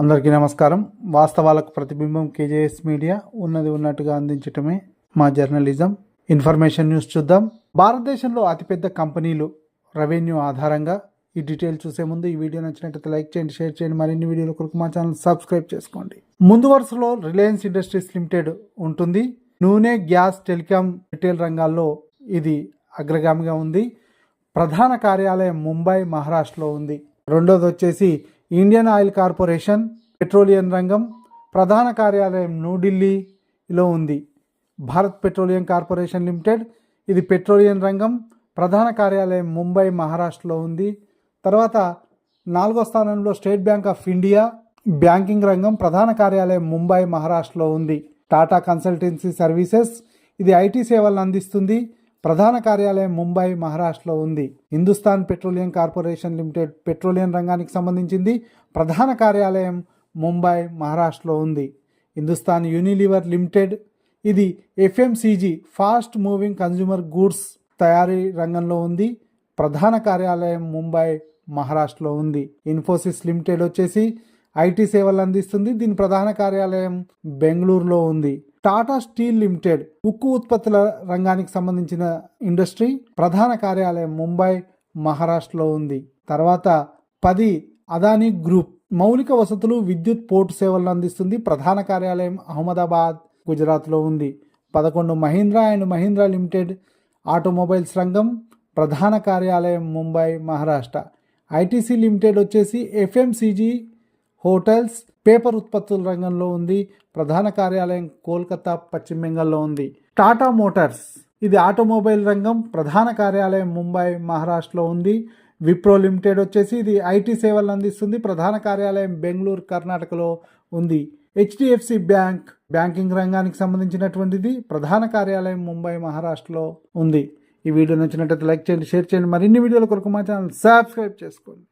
అందరికీ నమస్కారం. వాస్తవాలకు ప్రతిబింబం కేజేఎస్ మీడియా ఉన్నది ఉన్నట్టుగా అందించటమే మా జర్నలిజం. ఇన్ఫర్మేషన్ న్యూస్ చూద్దాం. భారతదేశంలో అతిపెద్ద కంపెనీలు రెవెన్యూ ఆధారంగా ఈ డీటెయిల్ చూసే ముందు ఈ వీడియో నచ్చినట్లయితే లైక్ చేయండి షేర్ చేయండి. మరిన్ని వీడియోల కొరకు మా ఛానల్ సబ్స్క్రైబ్ చేసుకోండి. ముందు వరుసలో రిలయన్స్ ఇండస్ట్రీస్ లిమిటెడ్ ఉంటుంది. నూనె గ్యాస్ టెలికాం రిటైల్ రంగాల్లో ఇది అగ్రగామిగా ఉంది. ప్రధాన కార్యాలయం ముంబై మహారాష్ట్రలో ఉంది. రెండోది వచ్చేసి ఇండియన్ ఆయిల్ కార్పొరేషన్ పెట్రోలియం రంగం ప్రధాన కార్యాలయం న్యూఢిల్లీలో ఉంది. భారత్ పెట్రోలియం కార్పొరేషన్ లిమిటెడ్ ఇది పెట్రోలియం రంగం ప్రధాన కార్యాలయం ముంబై మహారాష్ట్రలో ఉంది. తర్వాత నాలుగో స్థానంలో State Bank of India banking రంగం ప్రధాన కార్యాలయం ముంబై మహారాష్ట్రలో ఉంది. టాటా కన్సల్టెన్సీ సర్వీసెస్ ఇది ఐటీ సేవలను అందిస్తుంది. ప్రధాన కార్యాలయం ముంబై మహారాష్ట్రలో ఉంది. Hindustan Petroleum Corporation Limited petroleum రంగానికి సంబంధించింది ప్రధాన కార్యాలయం ముంబై మహారాష్ట్రలో ఉంది. హిందుస్థాన్ యూనిలివర్ లిమిటెడ్ ఇది FMCG fast moving consumer goods తయారీ రంగంలో ఉంది. ప్రధాన కార్యాలయం ముంబై మహారాష్ట్రలో ఉంది. ఇన్ఫోసిస్ లిమిటెడ్ వచ్చేసి ఐటీ సేవలు అందిస్తుంది. దీని ప్రధాన కార్యాలయం బెంగళూరులో ఉంది. టాటా స్టీల్ లిమిటెడ్ ఉక్కు ఉత్పత్తుల రంగానికి సంబంధించిన ఇండస్ట్రీ ప్రధాన కార్యాలయం ముంబై మహారాష్ట్రలో ఉంది. తర్వాత పది అదానీ గ్రూప్ మౌలిక వసతులు విద్యుత్ పోర్టు సేవలను అందిస్తుంది ప్రధాన కార్యాలయం అహ్మదాబాద్ గుజరాత్లో ఉంది. పదకొండు Mahindra and Mahindra Limited automobiles రంగం ప్రధాన కార్యాలయం ముంబై మహారాష్ట్ర. ఐటీసీ లిమిటెడ్ వచ్చేసి ఎఫ్ఎంసీజీ హోటల్స్ పేపర్ ఉత్పత్తుల రంగంలో ఉంది ప్రధాన కార్యాలయం కోల్కతా పశ్చిమ బెంగాల్లో ఉంది. టాటా మోటార్స్ ఇది ఆటోమొబైల్ రంగం ప్రధాన కార్యాలయం ముంబై మహారాష్ట్రలో ఉంది. విప్రో లిమిటెడ్ వచ్చేసి ఇది ఐటీ సేవలను అందిస్తుంది ప్రధాన కార్యాలయం బెంగళూరు కర్ణాటకలో ఉంది. హెచ్డిఎఫ్సి బ్యాంక్ బ్యాంకింగ్ రంగానికి సంబంధించినటువంటిది ప్రధాన కార్యాలయం ముంబై మహారాష్ట్రలో ఉంది. ఈ వీడియో నచ్చినట్లయితే లైక్ చేయండి షేర్ చేయండి. మరిన్ని వీడియోల కొరకు మా ఛానల్ సబ్స్క్రైబ్ చేసుకోండి.